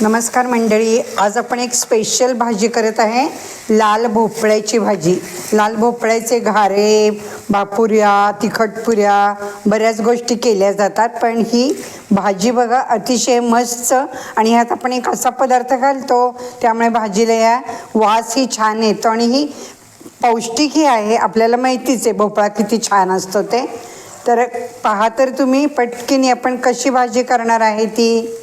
नमस्कार मंडळी आज आपण एक स्पेशल भाजी करत आहे लाल भोपळ्याची भाजी. लाल भोपळ्याचे घारे बापुऱ्या तिखटपुऱ्या बऱ्याच गोष्टी केल्या जातात पण ही भाजी बघा अतिशय मस्त आणि ह्यात आपण एक असा पदार्थ घालतो त्यामुळे भाजीला या वास ही छान येतो आणि ही पौष्टिकही आहे आपल्याला माहितीच आहे भोपळा किती छान असतो ते. तर पहा तर तुम्ही पटकीने आपण कशी भाजी करणार आहे ती.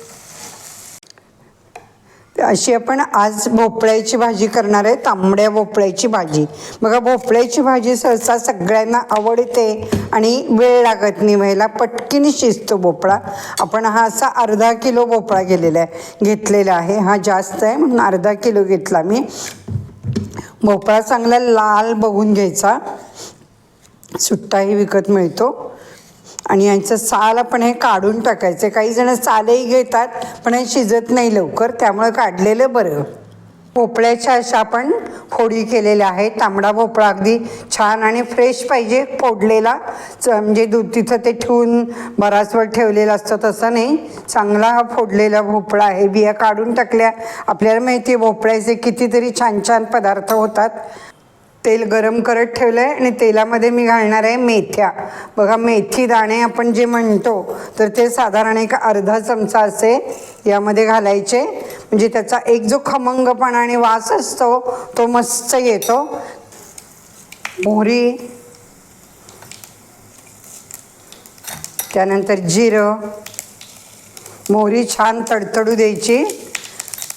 अशी आपण आज भोपळ्याची भाजी करणार आहे तांबड्या भोपळ्याची भाजी. बघा भोपळ्याची भाजी सहसा सगळ्यांना आवडते आणि वेळ लागत नाही. व्हायला पटकीने शिजतो भोपळा. आपण हा असा अर्धा किलो भोपळा गेलेला आहे घेतलेला आहे. हा जास्त आहे म्हणून अर्धा किलो घेतला मी. भोपळा चांगला लाल बघून घ्यायचा. सुट्टाही विकत मिळतो. आणि यांचं साल आपण हे काढून टाकायचं. काही जण सालही घेतात पण हे शिजत नाही लवकर त्यामुळे काढलेलं बरं. भोपळ्याच्या अशा आपण फोडी केलेल्या आहेत. तांबडा भोपळा अगदी छान आणि फ्रेश पाहिजे फोडलेला. च म्हणजे दूध तिथं ते ठेवून बराच वेळ ठेवलेलं असतं तसं नाही. चांगला हा फोडलेला भोपळा आहे. बिया काढून टाकल्या. आपल्याला माहिती आहे भोपळ्याचे कितीतरी छान छान पदार्थ होतात. तेल गरम करत ठेवलं आहे आणि तेलामध्ये मी घालणार आहे मेथ्या. बघा मेथी दाणे आपण जे म्हणतो तर ते साधारण एक अर्धा चमचा असे यामध्ये घालायचे. म्हणजे त्याचा एक जो खमंगपणा आणि वास असतो तो मस्त येतो. मोहरी. त्यानंतर जिरं. मोहरी छान तडतडू द्यायची.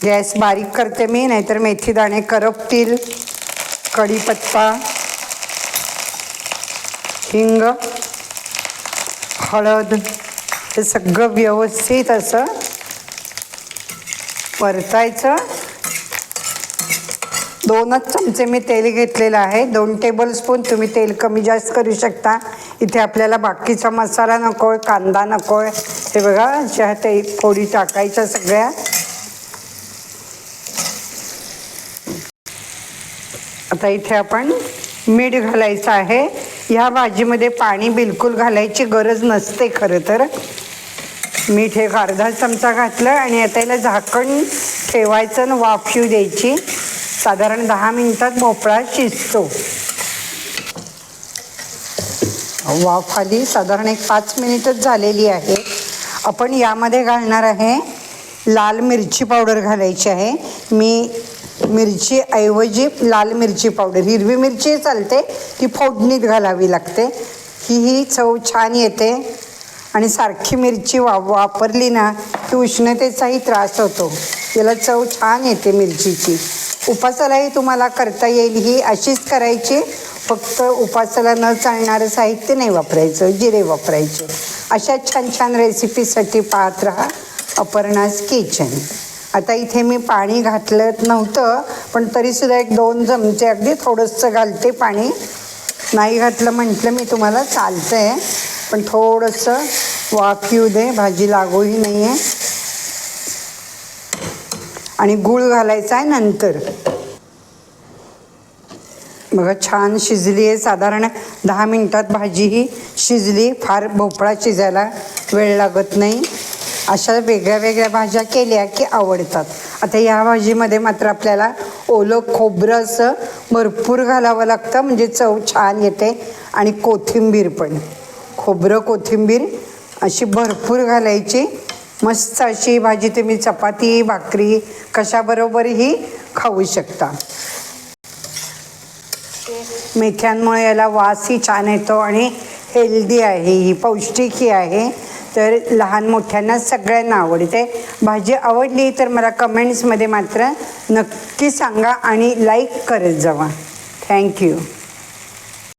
गॅस बारीक करते मी नाहीतर मेथी दाणे करपतील. कढीपत्ता हिंग हळद हे सगळं व्यवस्थित असं परतायचं. दोनच चमचे मी तेल घेतलेलं आहे. दोन टेबलस्पून तुम्ही तेल कमी जास्त करू शकता. इथे आपल्याला बाकीचा मसाला नको आहे कांदा नको आहे हे बघा अशा ते फोडी टाकायच्या सगळ्या. आता इथे आपण मीठ घालायचं आहे. ह्या भाजीमध्ये पाणी बिलकुल घालायची गरज नसते खरं तर. मीठ एक अर्धा चमचा घातलं आणि आता याला झाकण ठेवायचं आणि वाफ येऊ द्यायची. साधारण दहा मिनिटात भोपळा शिजतो. वाफ आली साधारण एक पाच मिनिटच झालेली आहे. आपण यामध्ये घालणार आहे लाल मिरची पावडर घालायची आहे. मी मिरची ऐवजी लाल मिरची पावडर हिरवी मिरची चालते ती फोडणीत घालावी लागते. ही ही चव छान येते. आणि सारखी मिरची वा वापरली ना की उष्णतेचाही त्रास होतो. याला चव छान येते मिरचीची. उपासालाही तुम्हाला करता येईल ही अशीच करायची. फक्त उपासाला न चालणारं साहित्य नाही वापरायचं जिरे वापरायचे. अशा छान छान रेसिपीसाठी पाहत राहा अपर्णाज किचन आता इथे मी पाणी घातलं नव्हतं पण तरीसुद्धा एक दोन चमचे अगदी थोडंसं घालते पाणी. नाही घातलं म्हटलं मी तुम्हाला चालतं आहे पण थोडंसं वाफ येऊ दे भाजी लागूही नाही आहे आणि गूळ घालायचा आहे नंतर. बघा छान शिजली आहे. साधारण दहा मिनटात भाजी ही शिजली. फार भोपळा शिजायला वेळ लागत नाही. अशा वेगळ्या वेगळ्या भाज्या केल्या की आवडतात. आता या भाजीमध्ये मात्र आपल्याला ओलं खोबरं असं भरपूर घालावं लागतं म्हणजे चव छान येते. आणि कोथिंबीर पण. खोबरं कोथिंबीर अशी भरपूर घालायची. मस्त अशी भाजी तुम्ही चपाती भाकरी कशाबरोबरही खाऊ शकता. मेथ्यांमुळे याला वासही छान येतो आणि हेल्दी आहे ही पौष्टिकही आहे. तर लहान मोठ्यांना सगळ्यांना आवडते. भाजी आवडली तर मला कमेंट्समध्ये मात्र नक्की सांगा आणि लाईक करत जावा. थँक्यू